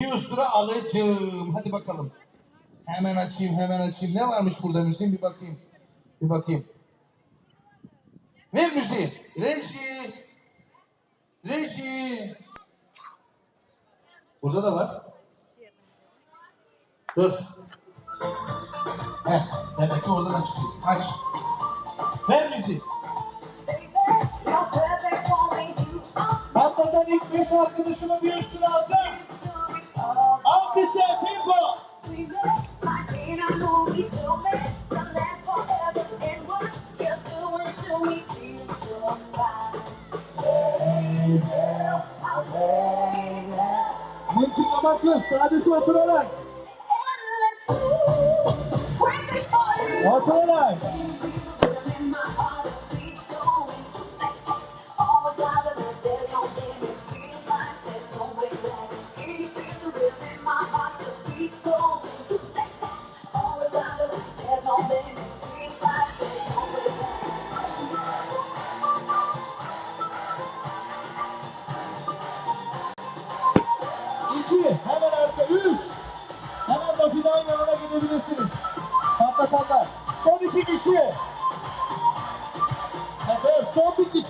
Bir ustura alacağım. Hadi bakalım. Hemen açayım, hemen açayım. Ne varmış burada müziğin? Bir bakayım. Bir bakayım. Ver müziği. Reji. Reji. Burada da var. Dur. Heh, demek ki oradan açıyor. Aç. Ver müziği. Patladan ilk beş arkadaşıma bir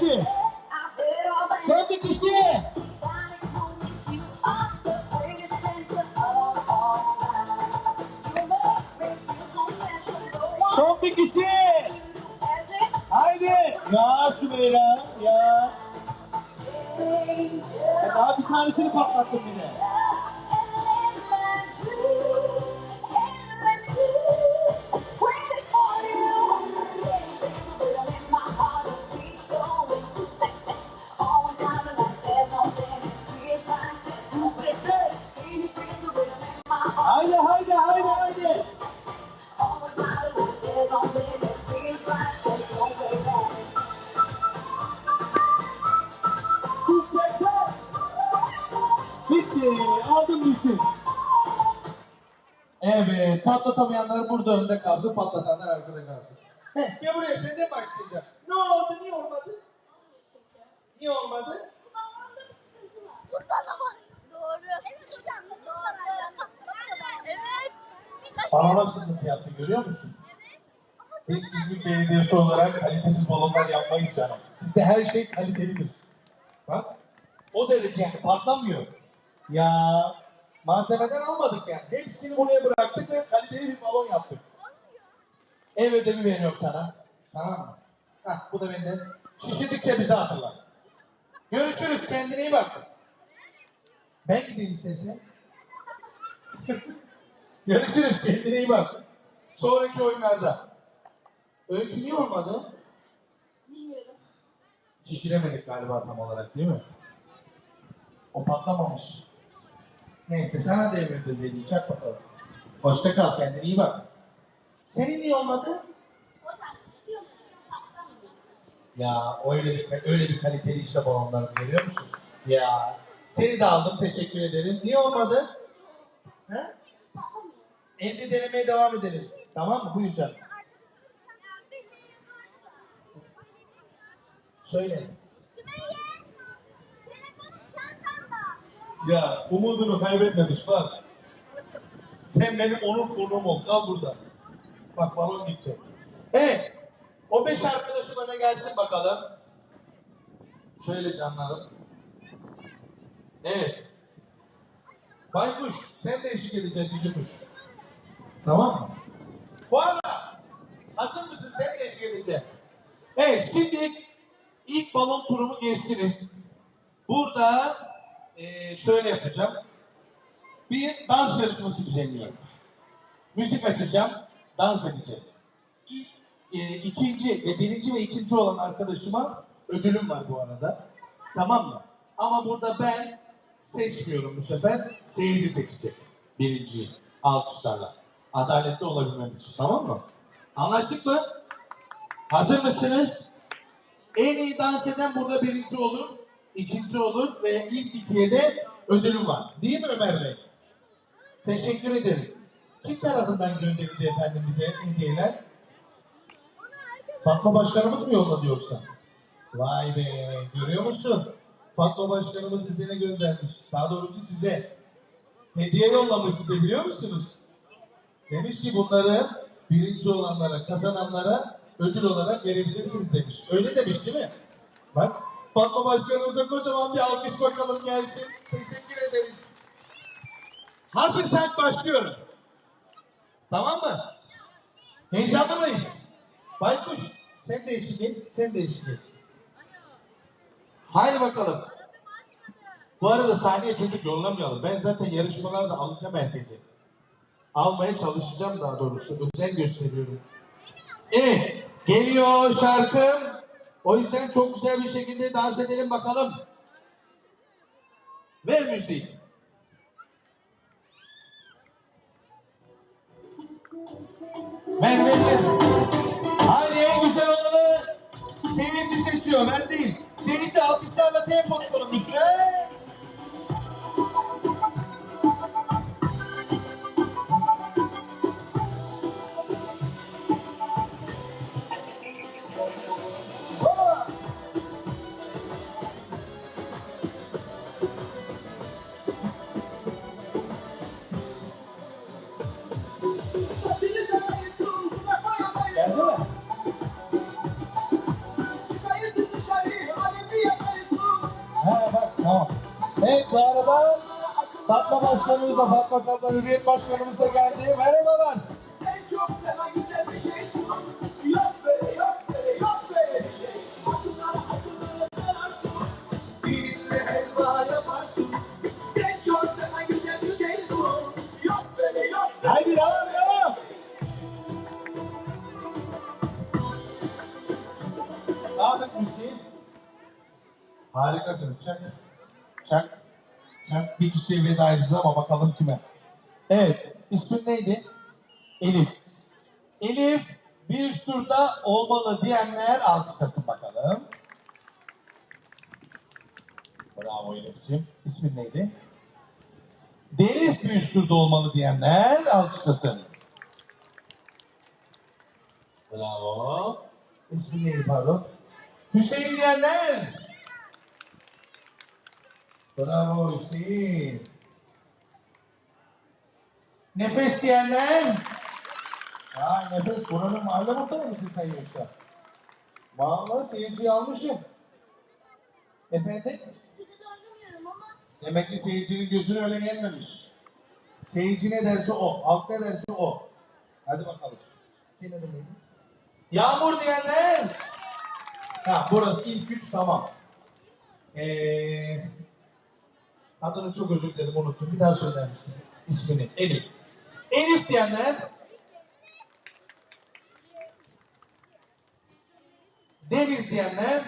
son burada önde kalsın. Patlatanlar arkada kalsın. Heh, gel buraya sen de başlayacağım. Ne oldu? Niye olmadı? Niye olmadı? Doğru. Evet hocam doğru. Evet. Sağlam sıkıntı yaptı görüyor musun? Biz İzmir Belediyesi olarak kalitesiz balonlar yapmayız canım. Bizde her şey kalitelidir. Bak. O derece yani patlamıyor. Ya malzemeden almadık yani. Hepsini buraya bıraktık ve kaliteli bir balon yaptık. Ev ödevi veriyorum sana. Sana mı? Hah bu da benden. Şişirdikçe bizi hatırla. Görüşürüz kendine iyi bak. Ben gideyim istersen. Görüşürüz kendine iyi bak. Sonraki oyunlarda. Öykü niye olmadı? Bilmiyorum. Şişiremedik galiba tam olarak değil mi? O patlamamış. Neyse sana devirdim dedi. Çak bakalım. Hoşça kal kendine iyi bak. Senin niye olmadı? Ya öyle bir, öyle bir kaliteli işte balonlar görüyor musun? Ya seni de aldım teşekkür ederim. Niye olmadı? He? Evde denemeye devam edelim. Tamam mı? Buyur canım. Söyle. Ya umudunu kaybetmemiş bak. Sen benim onur konuğum ol. Kal burada. Bak balon gitti. Evet. O beş arkadaşım öne gelsin bakalım. Şöyle canlarım. Evet. Baykuş sen de eşlik edeceksin Kuş. Tamam mı? Bu arada hazır mısın sen de eşlik edeceksin. Evet şimdi ilk balon turumu geçtiniz. Burada eee, şöyle yapacağım. Bir dans yarışması düzenliyorum. Müzik açacağım, dans edeceğiz. İlk, eee, ikinci ve birinci ve ikinci olan arkadaşıma ödülüm var bu arada. Tamam mı? Ama burada ben seçmiyorum bu sefer. Seyirci seçecek. Birinciyi. Alkışlarla. Adaletli olabilmem için. Tamam mı? Anlaştık mı? Hazır mısınız? En iyi dans eden burada birinci olur, ikinci olur ve ilk ikiye de ödülüm var. Değil mi Ömer Bey? Teşekkür ederim. Kim tarafından gönderildi efendim bize hediyeler? Fatma Başkanımız mı yolladı yoksa? Vay be, görüyor musun? Fatma Başkanımız bize ne göndermiş? Daha doğrusu size. hediye yollamış size biliyor musunuz? Demiş ki bunları birinci olanlara, kazananlara ödül olarak verebilirsiniz demiş. Öyle demiş değil mi? Bak Fatma Başkanımıza kocaman bir alkış bakalım gelsin. Teşekkür ederiz. Hazırsak başlıyorum. Tamam mı? Heyecanlı mıyız? Baykuş sen de eşlik sen de eşlik. Haydi bakalım. Bu arada sahneye çocuk yollamayalım. Ben zaten yarışmalarda alacağım herkesi. Almaya çalışacağım daha doğrusu. Özen gösteriyorum. Evet. Geliyor şarkım. O yüzden çok güzel bir şekilde dans edelim bakalım. Ver müziği. Ver ver ver. Haydi en güzel olanı seyirci seçiyor ben değil. Seyirci alkışlarla tempo lütfen. Başkanımız da Fatma Kaplan Hürriyet Başkanımız da geldi. Merhabalar. Bir kişiye veda edeceğiz ama bakalım kime. Evet. İsmin neydi? Elif. Elif bir üst turda olmalı diyenler alkışlasın bakalım. Bravo Elif'ciğim. İsmin neydi? Deniz bir üst turda olmalı diyenler alkışlasın. Bravo. İsmin neydi pardon? Hüseyin diyenler. Bravo Hüseyin. Nefes diyenler. Ha nefes buranın mahalle muhtarı mısın sen yoksa? Vallahi seyirciyi almışım. Efendim? Demek ki seyircinin gözüne öyle gelmemiş. Seyirci ne derse o, halk ne derse o. Hadi bakalım. Senin adın? Yağmur diyenler. Ha burası ilk üç tamam. Ee, adını çok özür dilerim unuttum. Bir daha söyler misin? İsmini. Elif. Elif diyenler. Deniz diyenler.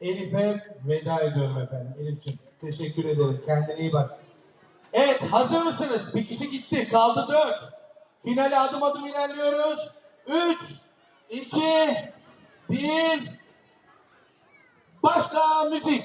Elif'e veda ediyorum efendim. Elif'ciğim teşekkür ederim. Kendine iyi bak. Evet hazır mısınız? Bir kişi gitti. Kaldı dört. Finale adım adım ilerliyoruz. Üç, iki, bir. Başla müzik.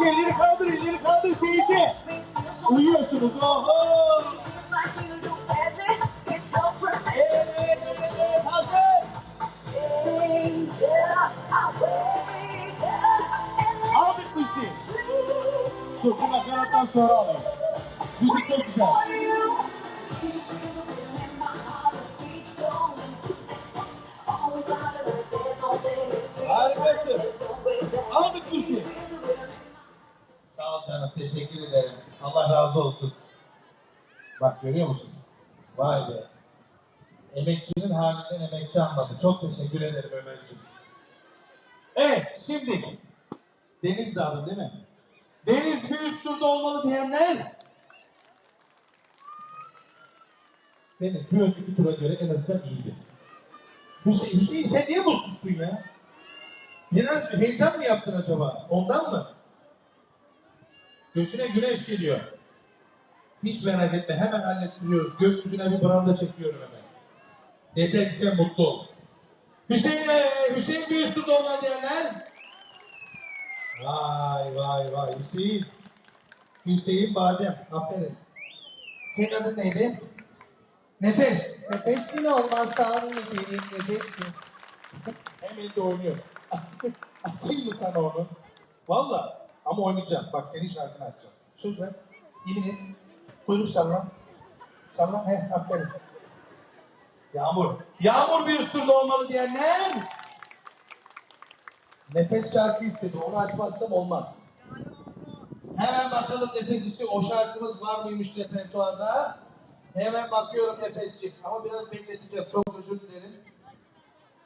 İleri kaldır, ileri kaldır. Teşekkür ederim. Allah razı olsun. Bak görüyor musun? Vay be. Emekçinin halinden emekçi anladı. Çok teşekkür ederim Ömerciğim. Evet, şimdi Deniz Dağı'nın değil mi? Deniz bir üst turda olmalı diyenler. Deniz bir önceki tura göre en azından iyiydi. Hüseyin, Hüseyin sen niye mutsuzsun ya? Biraz bir heyecan mı yaptın acaba? Ondan mı? Gözüne güneş geliyor. Hiç merak etme hemen hallettiriyoruz. Gökyüzüne bir branda çekiyorum hemen. Yeter ki sen mutlu ol. Hüseyin, e, Hüseyin turda olan diyenler. Vay vay vay Hüseyin. Hüseyin Badem. Aferin. Senin adın neydi? Nefes. Nefesin olmazsan benim nefesim. Hem elinde oynuyor. Atayım mı sana onu? Valla. Ama oynayacağım. Bak senin şarkını açacağım. Söz ver. Yemin et. Kuyruk salla. Salla. He aferin. Yağmur. Yağmur bir üstünde olmalı diyenler. Nefes şarkı istedi. Onu açmazsam olmaz. Hemen bakalım nefes için o şarkımız var mıymış repertuarda? Hemen bakıyorum nefesçi. Ama biraz bekleteceğim. Çok özür dilerim.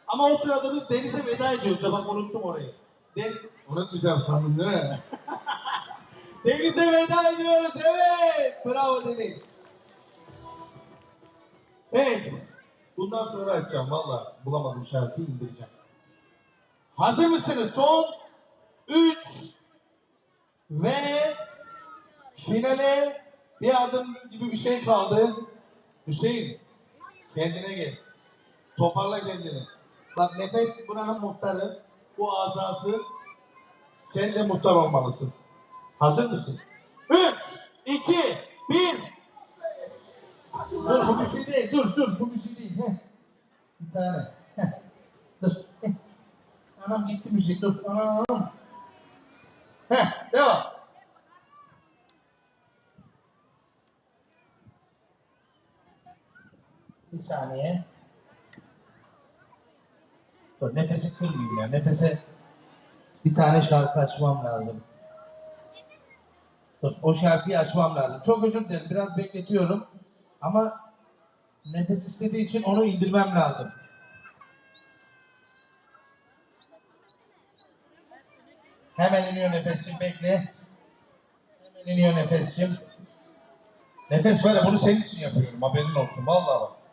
Ama o sırada biz Deniz'e veda ediyoruz. Bak unuttum orayı. Deniz... Unutmayacağım sandım değil mi? Deniz'e veda ediyoruz. Evet. Bravo Deniz. Evet. Bundan sonra açacağım. Valla bulamadım şarkıyı indireceğim. Hazır mısınız? Son 3 ve finale bir adım gibi bir şey kaldı. Hüseyin kendine gel. Toparla kendini. Bak nefes buranın muhtarı. Bu azası. Sen de muhtar olmalısın. Hazır mısın? 3, 2, 1. Dur bu bir şey değil. Dur dur bu bir şey değil. Heh. Bir tane. Heh. Dur. Heh. Anam gitti müzik. Dur. Anam. Heh. Devam. Bir saniye. Dur nefesi kırmayayım ya. Nefese bir tane şarkı açmam lazım. Dur o şarkıyı açmam lazım. Çok özür dilerim. Biraz bekletiyorum. Ama nefes istediği için onu indirmem lazım. Hemen iniyor nefesçim bekle. Hemen iniyor nefesçim. Nefes var ya bunu senin için yapıyorum haberin olsun vallahi bak.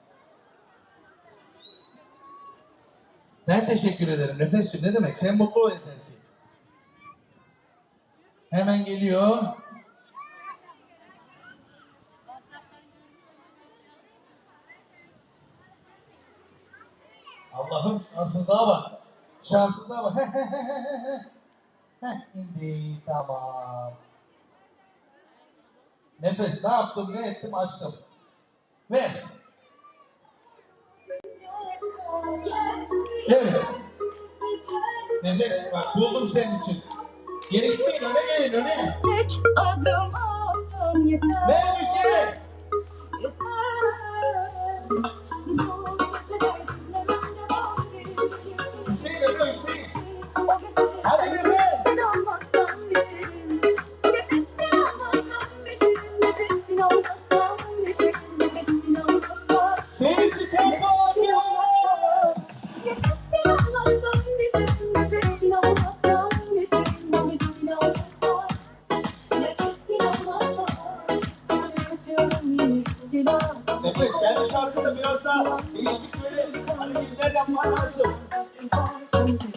Ben teşekkür ederim nefesçim ne demek sen mutlu ol yeter ki. Hemen geliyor. Allah'ım şanssızlığa bak. Şanssızlığa bak. Heh, indi tamam. Nefes ne yaptım ne ettim açtım. Ver. Evet. Nefes bak buldum senin için. Geri gitmeyin öne gelin öne. Tek adım alsan yeter. Ver bir şey. Yeter.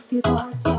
happy party.